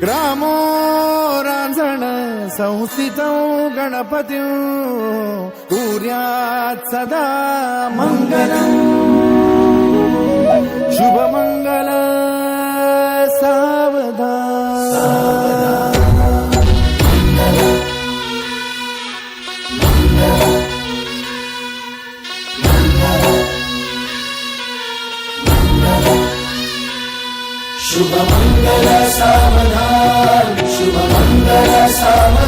ग्रामो राञ्जन संस्थितौ गणपतिं कुर्यात् सदा मङ्गलम् शुभमङ्गल सावधान शुभमङ्गल सावधान.